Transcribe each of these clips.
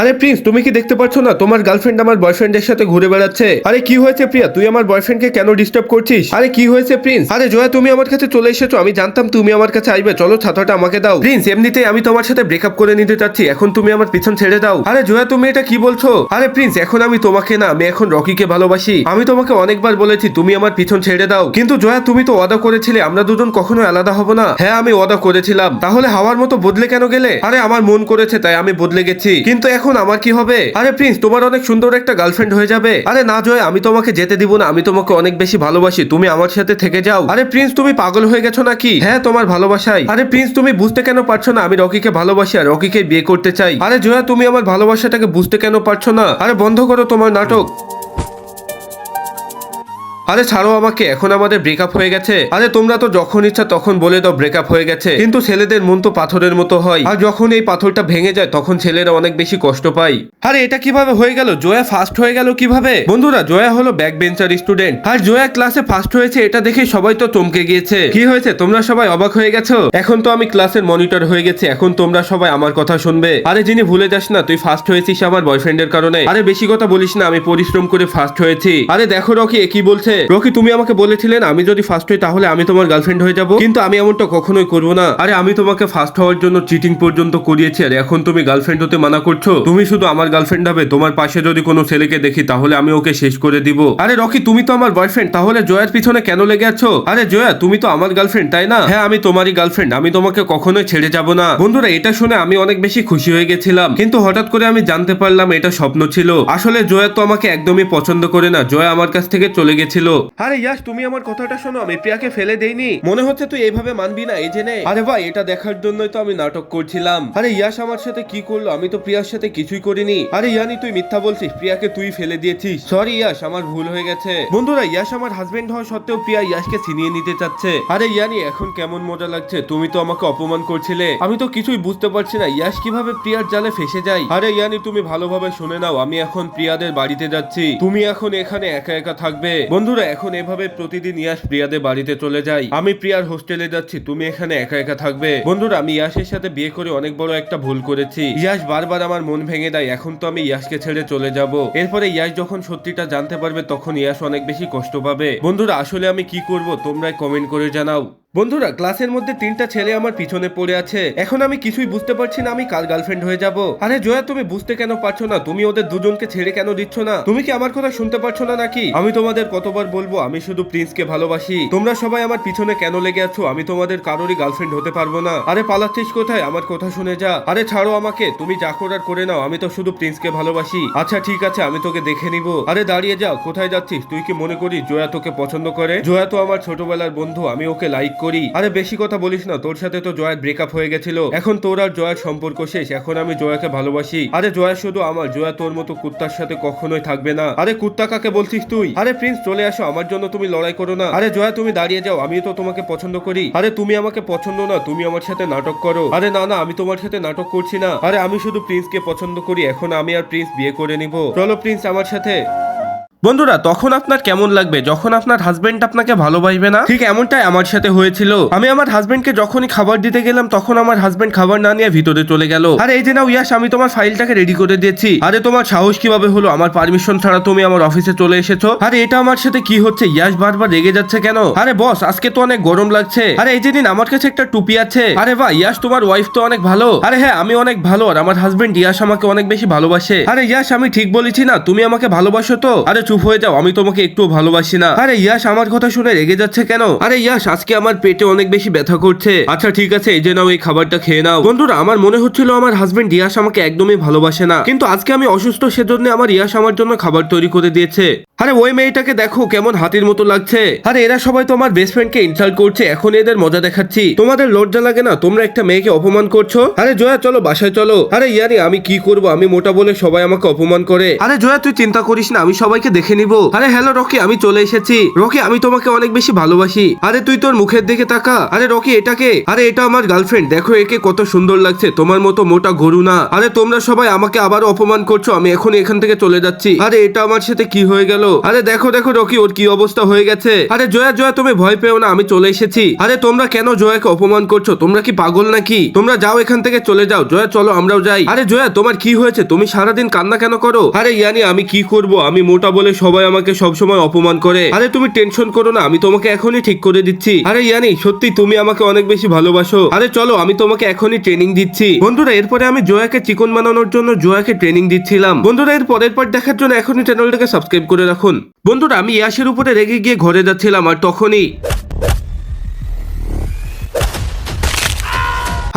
আরে প্রিন্স, তুমি কি দেখতে পাচ্ছ না? তোমার গার্লফ্রেন্ড আমার বয়ফ্রেন্ডের সাথে ঘুরে বেড়াচ্ছে। আরে কি হয়েছে প্রিয়া? তুই আমার বয়ফ্রেন্ডকে কেন ডিস্টার্ব করছিস? আরে কি হয়েছে প্রিন্স? আরে জয়া, তুমি আমার কাছে চলে এসেছ। আমি জানতাম তুমি আমার কাছে আসবে চলো, ছাতাটা আমাকে দাও। প্রিন্স, এমনিতেই আমি তোমার সাথে ব্রেকআপ করে নিতে চাচ্ছি। এখন তুমি আমার পিছন ছেড়ে দাও। আরে জয়া, তুমি এটা কি বলছো? আরে প্রিন্স, এখন আমি তোমাকে না, আমি এখন রকিকে ভালোবাসি। আমি তোমাকে অনেকবার বলেছি, তুমি আমার পিছন ছেড়ে দাও। কিন্তু জয়া, তুমি তো ওয়াদা করেছিলে, আমরা দুজন কখনো আলাদা হব না। হ্যাঁ আমি ওয়াদা করেছিলাম। তাহলে হাওয়ার মতো বদলে কেন গেলে? আরে আমার মন করেছে, তাই আমি বদলে গেছি। কিন্তু এখন আমার কি হবে? আরে প্রিন্স, তোমার অনেক সুন্দর একটা গার্লফ্রেন্ড হয়ে যাবে। আরে না জয়, আমি তোমাকে যেতে দিব না, আমি তোমাকে অনেক বেশি ভালোবাসি, তুমি আমার সাথে থেকে যাও। আরে প্রিন্স, তুমি পাগল হয়ে গেছো নাকি? হ্যাঁ তোমার ভালোবাসাই। আরে প্রিন্স, তুমি বুঝতে কেন পারছ না আমি রকিকে ভালোবাসি আর রকিকে বিয়ে করতে চাই? আরে জয়া, তুমি আমার ভালোবাসাটাকে বুঝতে কেন পারছ না? আরে বন্ধ করো তোমার নাটক। আরে ছাড়ো আমাকে, এখন আমাদের ব্রেকআপ হয়ে গেছে। আরে তোমরা তো যখন ইচ্ছা তখন বলে দাও ব্রেকআপ হয়ে গেছে। কিন্তু ছেলেদের মন তো পাথরের মতো হয়। আর যখন এই পাথরটা ভেঙে যায়, তখন ছেলেরা অনেক বেশি কষ্ট পায়। আরে এটা কীভাবে হয়ে গেল? জয়া ফার্স্ট হয়ে গেল কীভাবে? বন্ধুরা, জয়া হলো ব্যাক বেঞ্চার স্টুডেন্ট আর জয়া ক্লাসে ফার্স্ট হয়েছে, এটা দেখে সবাই তো চমকে গিয়েছে। কি হয়েছে? তোমরা সবাই অবাক হয়ে গেছো? এখন তো আমি ক্লাসের মনিটর হয়ে গেছি, এখন তোমরা সবাই আমার কথা শুনবে। আরে যিনি ভুলে যাস না, তুই ফার্স্ট হয়েছিস আমার বয়ফ্রেন্ডের কারণে। আরে বেশি কথা বলিস না, আমি পরিশ্রম করে ফার্স্ট হয়েছি। আরে দেখো রকি কি বলছে? রকি, তুমি আমাকে বলেছিলেন, আমি যদি ফার্স্ট হই, তাহলে আমি তোমার গার্লফ্রেন্ড হয়ে যাব। কিন্তু আমি এমনটা কখনোই করব না। আরে, আমি তোমাকে ফার্স্ট হওয়ার জন্য চিটিং পর্যন্ত করিয়েছি, আর এখন তুমি গার্লফ্রেন্ড হতে মানা করছ। তুমি শুধু আমার গার্লফ্রেন্ড হবে, তোমার পাশে যদি কোনো ছেলেকে দেখি, তাহলে আমি ওকে শেষ করে দিব। আরে, রকি, তুমি তো আমার বয়ফ্রেন্ড তাহলে জয়ার পিছনে কেন লেগে আছো? আরে, জয়া, তুমি তো আমার গার্লফ্রেন্ড তাই না? হ্যাঁ আমি তোমারই গার্লফ্রেন্ড আমি তোমাকে কখনোই ছেড়ে যাব না। বন্ধুরা, এটা শুনে আমি অনেক বেশি খুশি হয়ে গেছিলাম। কিন্তু হঠাৎ করে আমি জানতে পারলাম, এটা স্বপ্ন ছিল। আসলে জয়া তো আমাকে একদমই পছন্দ করে না। জয়া আমার কাছ থেকে চলে গেছিল। আরে ইয়াস, তুমি আমার কথাটা শোনো, আমি প্রিয়াকে ফেলে দেইনি। মনে হচ্ছে তুই এইভাবে মানবি না, এই জেনে। আরে ভাই, এটা দেখার জন্যই তো আমি নাটক করছিলাম। আরে ইয়াস, আমার সাথে কি করল? আমি তো প্রিয়ার সাথে কিছুই করিনি। আরে ইয়ানি, তুই মিথ্যা বলছিস, প্রিয়াকে তুই ফেলে দিয়েছিস। সরি ইয়াস, আমার ভুল হয়ে গেছে। বন্ধুরা, ইয়াস আমার হাজবেন্ড হওয়া সত্ত্বেও প্রিয়া ইয়াসকে ছিনিয়ে নিতে চাচ্ছে। আরে ইয়ানি, এখন কেমন মজা লাগছে? তুমি তো আমাকে অপমান করছিলে। আমি তো কিছুই বুঝতে পারছি না, ইয়াস কীভাবে প্রিয়ার জালে ফেসে যায়? আরে ইয়ানি, তুমি ভালোভাবে শুনে নাও, আমি এখন প্রিয়াদের বাড়িতে যাচ্ছি। তুমি এখন এখানে একা একা থাকবে। বন্ধুরা এখন এভাবে প্রতিদিন ইয়াস প্রিয়াদের বাড়িতে চলে যাই। আমি প্রিয়ার হোস্টেলে যাচ্ছি, তুমি এখানে একা একা থাকবে। বন্ধুরা, আমি ইয়াসের সাথে বিয়ে করে অনেক বড় একটা ভুল করেছি। ইয়াস বারবার আমার মন ভেঙে দেয়, এখন তো আমি ইয়াসকে ছেড়ে চলে যাব। এরপরে ইয়াস যখন সত্যিটা জানতে পারবে, তখন ইয়াস অনেক বেশি কষ্ট পাবে। বন্ধুরা, আসলে আমি কি করব, তোমরাই কমেন্ট করে জানাও। বন্ধুরা, ক্লাসের মধ্যে তিনটা ছেলে আমার পিছনে পড়ে আছে। এখন আমি কিছুই বুঝতে পারছি না, আমি কার গার্লফ্রেন্ড হয়ে যাব। আরে জয়া, তুমি বুঝতে কেন পারছ না? তুমি ওদের দুজনকে ছেড়ে কেন দিচ্ছ না? তুমি কি আমার কথা শুনতে পারছ না নাকি? আমি তোমাদের কতবার বলব, আমি শুধু প্রিন্সকে ভালোবাসি। তোমরা সবাই আমার পিছনে কেন লেগে আছো? আমি তোমাদের কারোরই গার্লফ্রেন্ড হতে পারব না। আরে পালাচ্ছিস কোথায়? আমার কথা শুনে যা। আরে ছাড়ো আমাকে, তুমি যা করার করে নাও, আমি তো শুধু প্রিন্সকে ভালোবাসি। আচ্ছা ঠিক আছে, আমি তোকে দেখে নিব। আরে দাঁড়িয়ে যাও, কোথায় যাচ্ছিস? তুই কি মনে করিস জয়া তোকে পছন্দ করে? জয়া তো আমার ছোটবেলার বন্ধু, আমি ওকে লাইক করি। আরে বেশি কথা বলিস না, তোর সাথে তো জয়ার ব্রেকআপ হয়ে গেছিল। এখন তোর আর জয়ার সম্পর্ক শেষ, এখন আমি জয়াকে ভালোবাসি। আরে জয়া শুধু আমার, জয়া তোর মতো কুত্তার সাথে কখনোই থাকবে না। আরে কুত্তা কাকে বলছিস তুই? আরে প্রিন্স, চলে আসো, আমার জন্য তুমি লড়াই করো না। আরে জয়া, তুমি দাঁড়িয়ে যাও আমি তো তোমাকে পছন্দ করি। আরে তুমি আমাকে পছন্দ না, তুমি আমার সাথে নাটক করো। আরে না না, আমি তোমার সাথে নাটক করছি না। আরে আমি শুধু প্রিন্সকে পছন্দ করি, এখন আমি আর প্রিন্স বিয়ে করে নিব। চলো প্রিন্স, আমার সাথে। বন্ধুরা, তখন আপনার কেমন লাগবে? যখন আপনার হাজবেন্ড আপনাকে ভালোবাসবে না? ঠিক এমনটাই আমার সাথে হয়েছিল। আমি আমার হাজবেন্ডকে যখনই খাবার দিতে গেলাম, তখন আমার হাজবেন্ড খাবার না নিয়ে ভিতরে চলে গেল। আরে, এই যে নাও, ইয়াস, আমি তোমার ফাইলটাকে রেডি করে দিয়েছি। আরে, তোমার সাহস কীভাবে হলো? আমার পারমিশন ছাড়া তুমি আমার অফিসে চলে এসেছ? আরে, এটা আমার সাথে কি হচ্ছে? ইয়াস, বারবার রেগে যাচ্ছে কেন? আরে বস আজকে তো অনেক গরম লাগছে। আরে, এই যে দিন, আমার কাছে একটা টুপি আছে। আরে, বাহ, ইয়াস, তোমার ওয়াইফ তো অনেক ভালো। আরে হ্যাঁ আমি অনেক ভালো। আর আমার হাজবেন্ড ইয়াস, আমাকে অনেক বেশি ভালোবাসে। আরে, ইয়াস, আমি ঠিক বলেছি না? তুমি আমাকে ভালোবাসো তো? আরে চুপ হয়ে যাও, আমি তোমাকে একটু ভালোবাসি না। আরে ইয়াস, আমার কথা শুনে রেগে যাচ্ছে কেন? আরে ইয়াস, আজকে আমার পেটে অনেক বেশি ব্যথা করছে। আচ্ছা ঠিক আছে, এই যে নাও, এই খাবারটা খেয়ে নাও। বন্ধুরা, আমার মনে হচ্ছিল আমার হাজবেন্ড ইয়াস আমাকে একদমই ভালোবাসে না। কিন্তু আজকে আমি অসুস্থ, সেজন্য আমার ইয়াস আমার জন্য খাবার তৈরি করে দিয়েছে। আরে, ওই মেয়েটাকে দেখো, কেমন হাতির মতো লাগছে। আরে, এরা সবাই তো আমার বেস্ট ফ্রেন্ডকে ইনসাল্ট করছে, এখন এদের মজা দেখাচ্ছি। তোমাদের লজ্জা লাগে না? তোমরা একটা মেয়েকে অপমান করছ? আরে, জয়া, চলো, বাসায় চলো। আরে, ইয়ারি, আমি কি করব? আমি মোটা বলে সবাই আমাকে অপমান করে। আরে, জয়া, তুই চিন্তা করিস না, আমি সবাইকে দেখে নিব। আরে হ্যালো রকি, আমি চলে এসেছি। রকি, আমি তোমাকে অনেক বেশি ভালোবাসি। আরে তুই তোর মুখের দিকে তাকা। আরে রকি এটাকে আরে এটা আমার গার্লফ্রেন্ড দেখো একে কত সুন্দর লাগছে। তোমার মতো মোটা গরু না। আরে তোমরা সবাই আমাকে আবার অপমান করছ। আমি এখন এখান থেকে চলে যাচ্ছি। আরে এটা আমার সাথে কি হয়ে গেল? আরে দেখো দেখো রকি, ওর কি অবস্থা হয়ে গেছে। আরে জয়া জয়া, তুমি ভয় পেও না, আমি চলে এসেছি। আরে তোমরা কেন জয়াকে অপমান করছ? তোমরা কি পাগল নাকি? তোমরা যাও এখান থেকে চলে যাও। জয়া, চলো, আমরাও যাই। আরে জয়া, তোমার কি হয়েছে? তুমি সারাদিন কান্না কেন করো? আরে ইয়ানি, আমি কি করব? আমি মোটা বলে সবাই আমাকে সবসময় অপমান করে। আরে, তুমি টেনশন করো না, আমি তোমাকে এখনই ঠিক করে দিচ্ছি। আরে, ইয়ানি, সত্যি তুমি আমাকে অনেক বেশি ভালোবাসো। আরে, চলো, আমি তোমাকে এখনই ট্রেনিং দিচ্ছি। বন্ধুরা, এরপরে আমি জোয়াকে চিকন বানানোর জন্য জোয়াকে ট্রেনিং দিচ্ছিলাম। বন্ধুরা এর পরের পর দেখার জন্য এখনই চ্যানেলটাকে সাবস্ক্রাইব করে রাখুন। বন্ধুরা, আমি ইয়াসের উপরে রেগে গিয়ে ঘরে যাচ্ছিলাম আর তখনই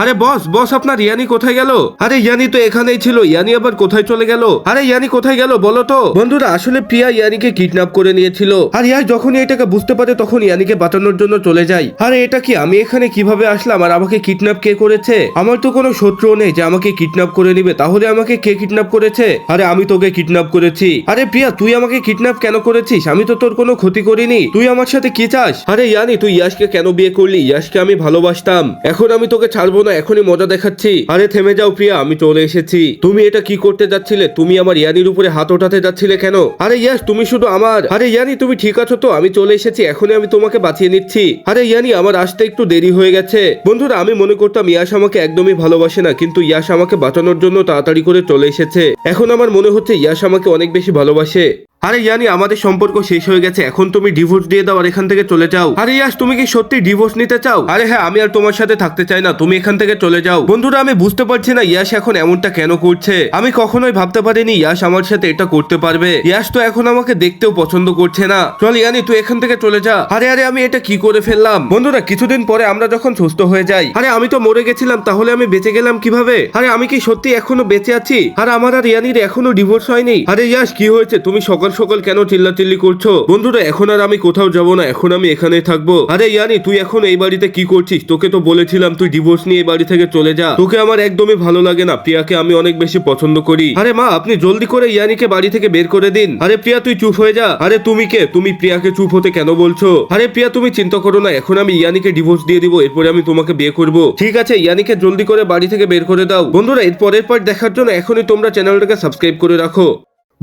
আরে বস বস, আপনার ইয়ানি কোথায় গেল? আরে ইয়ানি তো এখানেই ছিল, ইয়ানি আবার কোথায় চলে গেল? আরে ইয়ানি কোথায় গেল বলো তো? বন্ধুরা, আসলে প্রিয়া ইয়ানিকে কিডন্যাপ করে নিয়েছিল। আর ইয়াস যখনই এটাকে বুঝতে পারে, তখন ইয়ানিকে বাঁচানোর জন্য চলে যায়। আরে এটা কি, আমি এখানে কীভাবে আসলাম, আর আমাকে কিডন্যাপ কে করেছে? আমার তো কোনো শত্রু নেই যে আমাকে কিডন্যাপ করে নিবে। তাহলে আমাকে কে কিডন্যাপ করেছে? আরে আমি তোকে কিডন্যাপ করেছি। আরে প্রিয়া, তুই আমাকে কিডন্যাপ কেন করেছিস? আমি তো তোর কোনো ক্ষতি করিনি। তুই আমার সাথে কি চাস? আরে ইয়ানি, তুই ইয়াসকে কেন বিয়ে করলি? ইয়াসকে আমি ভালোবাসতাম। এখন আমি তোকে ছাড়বো না। এখনই মজা দেখাচ্ছি। আরে, থেমে যাও প্রিয়া, আমি চলে এসেছি। তুমি এটা কি করতে যাচ্ছিলে? তুমি আমার ইয়ানির উপরে হাত ওঠাতে যাচ্ছিলে কেন? আরে, ইয়াস, তুমি শুধু আমার। আরে, ইয়ানি, তুমি ঠিক আছো তো? আমি চলে এসেছি, এখনই আমি তোমাকে বাঁচিয়ে নিচ্ছি। আরে, ইয়ানি, আমার আসতে একটু দেরি হয়ে গেছে। বন্ধুরা, আমি মনে করতাম ইয়াস আমাকে একদমই ভালোবাসে না, কিন্তু ইয়াস আমাকে বাঁচানোর জন্য তাড়াতাড়ি করে চলে এসেছে। এখন আমার মনে হচ্ছে ইয়াস আমাকে অনেক বেশি ভালোবাসে। আরে ইয়ানি, আমাদের সম্পর্ক শেষ হয়ে গেছে। এখন তুমি ডিভোর্স দিয়ে দাও আর এখান থেকে চলে যাও। আরে ইয়াস, তুমি কি সত্যি ডিভোর্স নিতে চাও? আরে হ্যাঁ আমি আর তোমার সাথে থাকতে চাই না। তুমি এখান থেকে চলে যাও। বন্ধুরা, আমি বুঝতে পারছি না ইয়াস এখন এমনটা কেন করছে। আমি কখনোই ভাবতে পারিনি ইয়াস আমার সাথে এটা করতে পারবে। ইয়াস তো এখন আমাকে দেখতেও পছন্দ করছে না। চল ইয়ানি, তুই এখান থেকে চলে যা। আরে আরে, আমি এটা কি করে ফেললাম? বন্ধুরা, কিছুদিন পরে আমরা যখন সুস্থ হয়ে যাই। আরে, আমি তো মরে গেছিলাম, তাহলে আমি বেঁচে গেলাম কীভাবে? আরে, আমি কি সত্যি এখনও বেঁচে আছি? আর আমার আর ইয়ানির এখনও ডিভোর্স হয়নি? আরে, ইয়াস, কি হয়েছে? তুমি সকাল সকাল সকাল কেন চিল্লাচিল্লি করছ? বন্ধুরা, এখন আর আমি কোথাও যাব না, এখন আমি এখানে থাকব। আরে ইয়ানি, তুই এখন এই বাড়িতে কি করছিস? তোকে তো বলেছিলাম তুই ডিভোর্স নিয়ে এই বাড়ি থেকে চলে যা। তোকে আমার একদমই ভালো লাগে না, প্রিয়াকে আমি অনেক বেশি পছন্দ করি। আরে মা, আপনি জলদি করে ইয়ানিকে বাড়ি থেকে বের করে দিন। আরে প্রিয়া, তুই চুপ হয়ে যা। আরে তুমি কে? তুমি প্রিয়াকে চুপ হতে কেন বলছো? আরে প্রিয়া, তুমি চিন্তা করো না, এখন আমি ইয়ানিকে ডিভোর্স দিয়ে দিব, এরপরে আমি তোমাকে বিয়ে করব। ঠিক আছে, ইয়ানিকে জলদি করে বাড়ি থেকে বের করে দাও। বন্ধুরা, এর পরের পার্ট দেখার জন্য এখনই তোমরা চ্যানেলটাকে সাবস্ক্রাইব করে রাখো।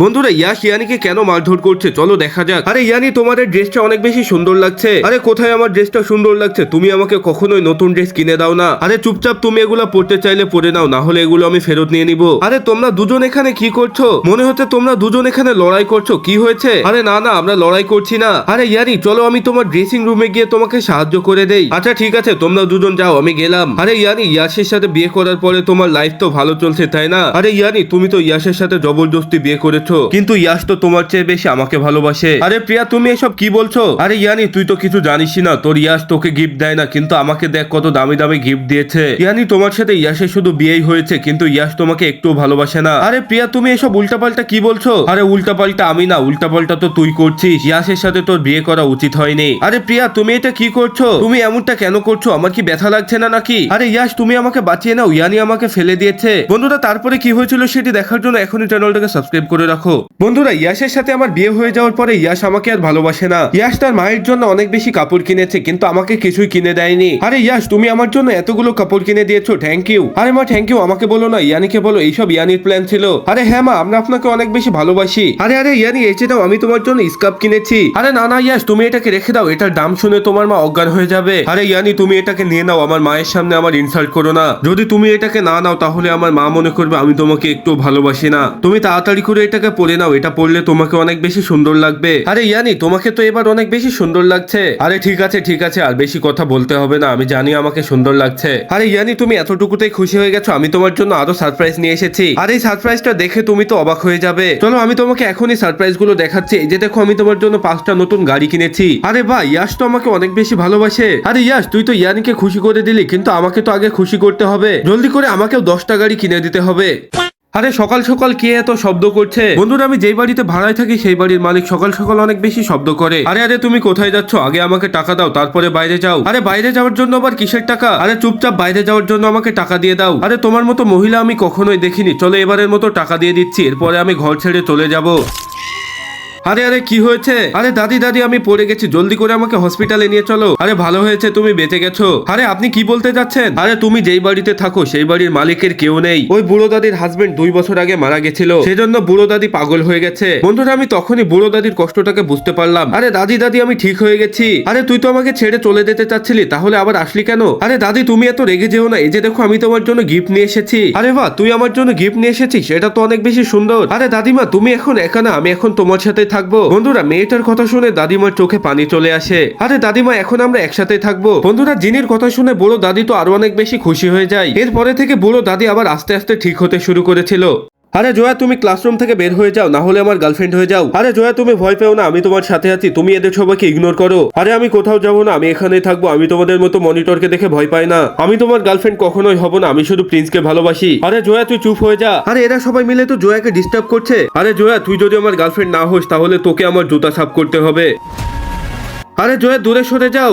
বন্ধুরা ইয়াস ইয়ানিকে কেন মারধর করছে? চলো দেখা যাক। আরে ইয়ানি, তোমাদের ড্রেসটা অনেক বেশি সুন্দর লাগছে। আরে কোথায় আমার ড্রেসটা সুন্দর লাগছে? তুমি আমাকে কখনোই নতুন ড্রেস কিনে দাও না। আরে চুপচাপ তুমি এগুলো পড়তে চাইলে পরে নাও, না হলে এগুলো আমি ফেরত নিয়ে নিব। আরে তোমরা দুজন এখানে কি করছ? মনে হচ্ছে তোমরা দুজন এখানে লড়াই করছ। কি হয়েছে? আরে না না, আমরা লড়াই করছি না। আরে ইয়ানি, চলো আমি তোমার ড্রেসিং রুমে গিয়ে তোমাকে সাহায্য করে দেই। আচ্ছা ঠিক আছে, তোমরা দুজন যাও, আমি গেলাম। আরে ইয়ানি, ইয়াসের সাথে বিয়ে করার পরে তোমার লাইফ তো ভালো চলছে, তাই না? আরে ইয়ানি, তুমি তো ইয়াসের সাথে জবরদস্তি বিয়ে করেছ। কিন্তু ইয়াস তো তোমার চেয়ে বেশি আমাকে ভালোবাসে। আরে প্রিয়া, তুমি এসব কি বলছো? আরে ইয়ানি, তুই তো কিছু জানিসই না। তোর ইয়াস তোকে গিফট দেয় না, কিন্তু আমাকে দেখ কত দামি দামি গিফট দিয়েছে। ইয়ানি, তোমার সাথে ইয়াসের শুধু বিয়েই হয়েছে, কিন্তু ইয়াস তোমাকে একটু ভালোবাসে না। আরে প্রিয়া, তুমি এসব উল্টাপাল্টা কি বলছো? আরে উল্টাপাল্টা আমি না, উল্টাপাল্টা তো তুই করছিস। ইয়াসের সাথে তোর বিয়ে করা উচিত হয়নি। আরে প্রিয়া, তুমি এটা কি করছ? তুমি এমনটা কেন করছ? আমার কি ব্যথা লাগছে না নাকি? আরে ইয়াস, তুমি আমাকে বাঁচিয়ে নাও। ইয়ানি আমাকে ফেলে দিয়েছে। বন্ধুরা, তারপরে কি হয়েছিল সেটি দেখার জন্য এখনই চ্যানেলটাকে সাবস্ক্রাইব করে রাখো। বন্ধুরা, ইয়াসের সাথে আমার বিয়ে হয়ে যাওয়ার পরে ইয়াস আমাকে আর ভালোবাসে না। ইয়াস তার মায়ের জন্য অনেক বেশি কাপড় কিনেছে, কিন্তু আমাকে কিছুই কিনে দেয়নি। আরে ইয়াস, তুমি আমার জন্য এতগুলো কাপড় কিনে দিয়েছ থ্যাংক ইউ আরে মা থ্যাংক ইউ আমাকে বলো না, ইয়ানিকে বলো, এইসব ইয়ানির প্ল্যান ছিল। আরে হ্যাঁ মা, আমরা আপনাকে অনেক বেশি ভালোবাসি। আরে আরে ইয়ানি, এই দাও আমি তোমার জন্য স্কার্ফ কিনেছি। আরে না না, ইয়াস, তুমি এটাকে রেখে দাও, এটার দাম শুনে তোমার মা অজ্ঞান হয়ে যাবে। আরে ইয়ানি, তুমি এটাকে নিয়ে নাও, আমার মায়ের সামনে আমার ইনসাল্ট করো না। যদি তুমি এটাকে না নাও, তাহলে আমার মা মনে করবে, আমি তোমাকে একটু ভালোবাসি না। তুমি তাড়াতাড়ি করে এটাকে পরে নাও? এটা পরলে তোমাকে অনেক বেশি সুন্দর লাগবে। আরে ইয়ানি, তোমাকে তো এবার অনেক বেশি সুন্দর লাগছে। আরে ঠিক আছে ঠিক আছে, আর বেশি কথা বলতে হবে না। আমি জানি আমাকে সুন্দর লাগছে। আরে ইয়ানি, তুমি এতটুকুতেই খুশি হয়ে গেছো। আমি তোমার জন্য আরও সারপ্রাইজ নিয়ে এসেছি। আর এই সারপ্রাইজটা দেখে তুমি তো অবাক হয়ে যাবে। চলো, আমি তোমাকে এখনই সারপ্রাইজগুলো দেখাচ্ছি। এই যে দেখো, আমি তোমার জন্য পাঁচটা নতুন গাড়ি কিনেছি। আরে ভাই, ইয়াস তো আমাকে অনেক বেশি ভালোবাসে। আরে ইয়াস, তুই তো ইয়ানিকে খুশি করে দিলি, কিন্তু আমাকে তো আগে খুশি করতে হবে। জলদি করে আমাকেও দশটা গাড়ি কিনে দিতে হবে। আরে সকাল সকাল কে এত শব্দ করছে? বন্ধুরা, আমি যেই বাড়িতে ভাড়ায় থাকি, সেই বাড়ির মালিক সকাল সকাল অনেক বেশি শব্দ করে। আরে আরে, তুমি কোথায় যাচ্ছ? আগে আমাকে টাকা দাও, তারপরে বাইরে যাও। আরে, বাইরে যাওয়ার জন্য আবার কিসের টাকা? আরে, চুপচাপ বাইরে যাওয়ার জন্য আমাকে টাকা দিয়ে দাও। আরে, তোমার মতো মহিলা আমি কখনোই দেখিনি। চলো এবারের মতো টাকা দিয়ে দিচ্ছি, এরপরে আমি ঘর ছেড়ে চলে যাব। আরে আরে, কি হয়েছে? আরে, দাদি দাদি, আমি পড়ে গেছি। জলদি করে আমাকে হসপিটালে নিয়ে চলো। আরে, ভালো হয়েছে, তুমি বেঁচে গেছো। আরে, আপনি কি বলতে যাচ্ছেন? আরে, তুমি যেই বাড়িতে থাকো, সেই বাড়ির মালিকের কেউ নেই। ওই বুড়ো দাদির হাজবেন্ড দুই বছর আগে মারা গেছিল। সেজন্য বুড়ো দাদি পাগল হয়ে গেছে। বন্ধুরা, আমি তখনই বুড়ো দাদির কষ্টটাকে বুঝতে পারলাম। আরে, দাদি দাদি, আমি ঠিক হয়ে গেছি। আরে, তুই তো আমাকে ছেড়ে চলে যেতে চাচ্ছিলি, তাহলে আবার আসলি কেন? আরে, দাদি, তুমি এত রেগে যেও না। এই যে দেখো, আমি তোমার জন্য গিফট নিয়ে এসেছি। আরে, বাহ, তুই আমার জন্য গিফট নিয়ে এসেছিস? সেটা তো অনেক বেশি সুন্দর। আরে, দাদিমা, তুমি এখন একা না, আমি এখন তোমার সাথে থাকব। বন্ধুরা, মেয়েটার কথা শুনে দাদিমার চোখে পানি চলে আসে। আরে দাদিমা, এখন আমরা একসাথে থাকব। বন্ধুরা, জিনের কথা শুনে বুড়ো দাদি তো আরও অনেক বেশি খুশি হয়ে যায়। এরপরে থেকে বুড়ো দাদি আবার আস্তে আস্তে ঠিক হতে শুরু করেছিল। আরে জয়া, তুমি ক্লাসরুম থেকে বের হয়ে যাও, না হলে আমার গার্লফ্রেন্ড হয়ে যাও। আরে জয়া, তুমি ভয় পেও না, আমি তোমার সাথে আছি, তুমি এদের সবাইকে ইগনোর করো। আরে আমি কোথাও যাব না, আমি এখানেই থাকব, আমি তোমাদের মতো মনিটরকে দেখে ভয় পাই না। আমি তোমার গার্লফ্রেন্ড কখনোই হব না, আমি শুধু প্রিন্সকে ভালোবাসি। আরে জয়া, তুই চুপ হয়ে যা। আরে এরা সবাই মিলে তো জয়াকে ডিস্টার্ব করছে। আরে জয়া, তুই যদি আমার গার্লফ্রেন্ড না হোস, তাহলে তোকে আমার জুতা সাফ করতে হবে। আরে জয়া, দূরে সরে যাও।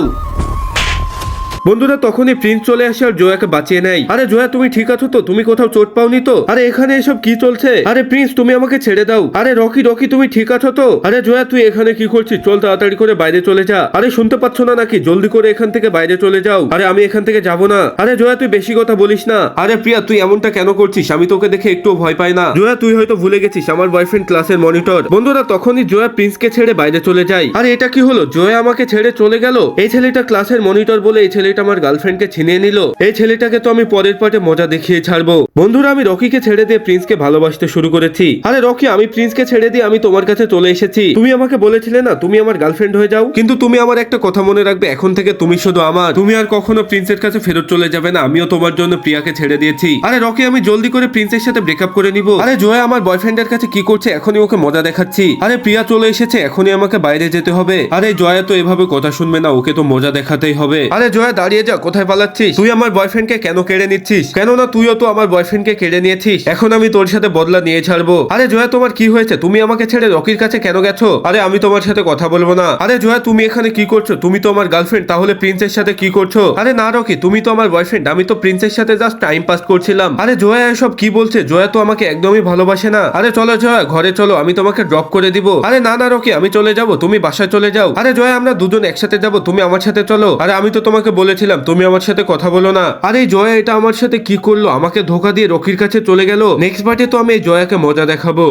বন্ধুরা, তখনই প্রিন্স চলে আসে আর জয়াকে বাঁচিয়ে নেয়। আরে জয়া, তুমি ঠিক আছো তো? তুমি কোথাও চোট পাওনি তো? আরে এখানে এসব কি চলছে? আরে প্রিন্স, তুমি আমাকে ছেড়ে দাও। আরে রকি রকি, তুমি ঠিক আছো তো? আরে জয়া, তুই এখানে কি করছিস? চল তাড়াতাড়ি করে বাইরে চলে যা। আরে শুনতে পাচ্ছ না নাকি? জলদি করে এখান থেকে বাইরে চলে যাও। আরে আমি এখান থেকে যাব না। আরে জয়া, তুই বেশি কথা বলিস না। আরে প্রিয়া, তুই এমনটা কেন করছিস? আমি তোকে দেখে একটু ভয় পাই না। জয়া, তুই হয়তো ভুলে গেছিস আমার বয়ফ্রেন্ড ক্লাসের মনিটর বন্ধুরা, তখনই জয়া প্রিন্সকে ছেড়ে বাইরে চলে যায়। আরে এটা কি হলো? জয়া আমাকে ছেড়ে চলে গেল? এই ছেলেটা ক্লাসের মনিটর বলে এই ছেলেটা আমার গার্লফ্রেন্ডকে ছিনিয়ে নিল। এই ছেলেটাকে তো আমি পরের পাটে মজা দেখিয়ে ছাড়বো। বন্ধুরা, আমি রকিকে ছেড়ে দিয়ে প্রিন্সকে ভালোবাসতে শুরু করেছি। আরে রকি, আমি প্রিন্সকে ছেড়ে দিয়ে আমি তোমার কাছে চলে এসেছি। তুমি আমাকে বলেছিলে না, তুমি আমার গার্লফ্রেন্ড হয়ে যাও? কিন্তু তুমি আমার একটা কথা মনে রাখবে, এখন থেকে তুমি শুধু আমার। তুমি আর কখনো প্রিন্সের কাছে ফেরত চলে যাবে না, আমিও তোমার জন্য প্রিয়াকে ছেড়ে দিয়েছি। আরে রকি, আমি জলদি করে প্রিন্সের সাথে ব্রেকআপ করে নিব। আরে জয়া, আমার বয়ফ্রেন্ডের কাছে কি করছে, এখনই ওকে মজা দেখাচ্ছি। আরে প্রিয়া চলে এসেছে, এখনই আমাকে বাইরে যেতে হবে। আরে জয়া তো এভাবে কথা শুনবে না, ওকে তো মজা দেখাতেই হবে। আরে জয়া দাঁড়িয়ে যা, কোথায় পালাচ্ছিস? তুই আমার বয়ফ্রেন্ডকে কেন কেড়ে নিচ্ছিস? কেননা তুইও তো আমার বয়ফ্রেন্ডকে কেড়ে নিয়েছিস। এখন আমি তোর সাথে বদলা নিয়ে ছাড়বো। আরে জয়া, তোমার কি হয়েছে? তুমি আমাকে ছেড়ে রকির কাছে কেন গেছো? আরে আমি তোমার সাথে কথা বলব না। আরে জয়া, তুমি এখানে কি করছ? তুমি তো আমার গার্লফ্রেন্ড তাহলে প্রিন্সের সাথে কি করছ? আরে না রকি, তুমি তো আমার বয়ফ্রেন্ড আমি তো প্রিন্সের সাথে জাস্ট টাইম পাস করছিলাম। আরে জয়া, এসব কি বলছে? জয়া তো আমাকে একদমই ভালোবাসে না। আরে চলো জয়া, ঘরে চলো, আমি তোমাকে ড্রপ করে দিব। আরে না না রকি, আমি চলে যাব, তুমি বাসায় চলে যাও। আরে জয়া, আমরা দুজন একসাথে যাব, তুমি আমার সাথে চলো। আরে আমি তো তোমাকে বলেছিলাম, তুমি আমার সাথে কথা বলো না। আর এই জয়া, এটা আমার সাথে কি করল? আমাকে ধোকা দিয়ে রকির কাছে চলে গেল? নেক্সট পার্টে তো আমি এই জয়াকে মজা দেখাবো।